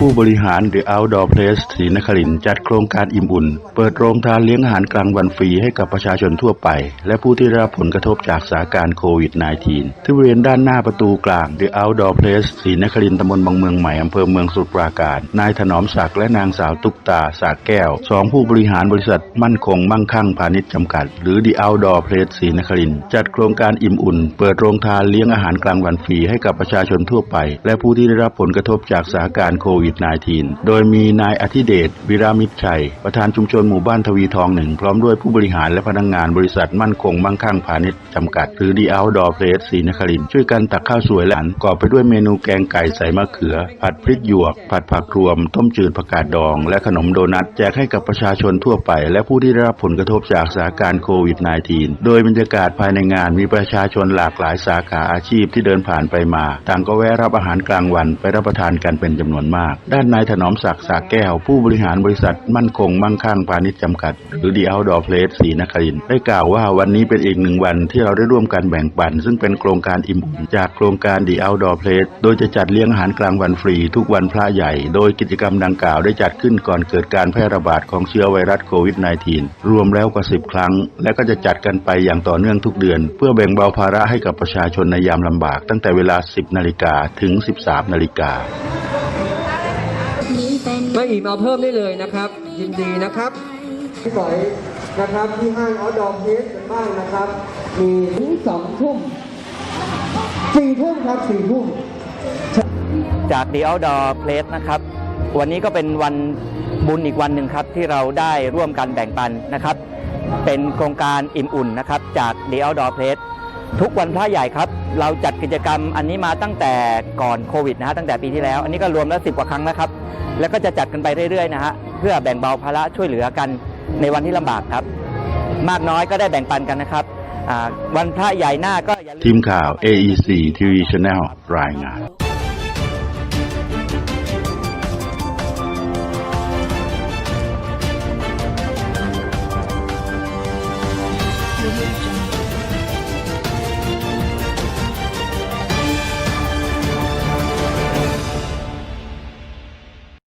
ผู้บริหาร The Outdoor Place ศรีนครินจัดโครงการอิ่มอุ่น เปิดโรงทานเลี้ยงอาหารกลางวันฟรีให้กับประชาชนทั่วไป และผู้ที่ได้รับผลกระทบจากสถานการณ์โควิด -19 ที่บริเวณด้านหน้าประตูกลาง The Outdoor Place ศรีนครินตำบลบางเมืองใหม่อำเภอเมืองสุทปราการ นายถนอมศักดิ์และนางสาวตุกตาสากแก้วสองผู้บริหารบริษัทมั่นคงมั่งคั่งพาณิชย์จำกัด หรือ The Outdoor Place ศรีนครินจัดโครงการอิ่มอุ่น เปิดโรงทานเลี้ยงอาหารกลางวันฟรีให้กับประชาชนทั่วไป และผู้ที่ได้รับผลกระทบจากสถานการณ์โควิดวิด -19 โดยมีนายอธิเดชวิรามิตรชัย ประธานชุมชนหมู่บ้านทวีทองหนึ่ง พร้อมด้วยผู้บริหารและพนักงานบริษัทมั่นคงมั่งคั่งพาณิชย์จำกัด หรือ The Outdoor Place ศรีนครินช่วยกันตักข้าวสวยแลาหารประกอบไปด้วยเมนูแกงไก่ใส่มะเขือ ผัดพริกหยวก ผัดผักรวม ต้มจืดผักกาดดอง และขนมโดนัทแจกให้กับประชาชนทั่วไป และผู้ที่ได้รับผลกระทบจากสถานการณ์โควิด -19 โดยบรรยากาศภายในงานมีประชาชนหลากหลายสาขาอาชีพที่เดินผ่านไปมา ต่างก็แวะรับอาหารกลางวันไปรับประทานกันเป็นจำนวนมากด้านนายถนอมศักดิ์สาแก้ว ผู้บริหารบริษัทมั่นคงมั่งคั่งพาณิชย์จำกัด หรือ The Outdoor Place ศรีนครินได้กล่าวว่าวันนี้เป็นอีกหนึ่งวันที่เราได้ร่วมกันแบ่งปัน ซึ่งเป็นโครงการอิ่มอุ่นจากโครงการ The Outdoor Place โดยจะจัดเลี้ยงอาหารกลางวันฟรี ทุกวันพระใหญ่ โดยกิจกรรมดังกล่าวได้จัดขึ้นก่อนเกิดการแพร่ระบาดของเชื้อไวรัสโควิด -19 รวมแล้วกว่า 10 ครั้ง และก็จะจัดกันไปอย่างต่อเนื่องทุกเดือน เพื่อแบ่งเบาภาระให้กับประชาชนในยามลำบาก ตั้งแต่เวลา 10 นาฬิกาถึง 13 นาฬิกา ไม่อิ่มเอาเพิ่มได้เลยนะครับ ยินดีนะครับพี่ฝอยนะครับที่ห้างออดอมเพสกันบ้างนะครับ มีถึงสองทุ่มสี่ทุ่มครับสี่ทุ่มจาก The Outdoor Place นะครับ วันนี้ก็เป็นวันบุญอีกวันหนึ่งครับที่เราได้ร่วมกันแบ่งปันนะครับ เป็นโครงการอิ่มอุ่นนะครับ จาก The Outdoor Place ทุกวันพระใหญ่ครับ เราจัดกิจกรรมอันนี้มาตั้งแต่ก่อนโควิดนะฮะตั้งแต่ปีที่แล้ว อันนี้ก็รวมแล้วสิบกว่าครั้งแล้วครับ แล้วก็จะจัดกันไปเรื่อยๆนะฮะเพื่อแบ่งเบาภาระช่วยเหลือกันในวันที่ลำบากครับ มากน้อยก็ได้แบ่งปันกันนะครับอ่าวันพระใหญ่หน้าก็อย่าลืมทีมข่าว AEC TV Channel รายงาน Audio Jungle.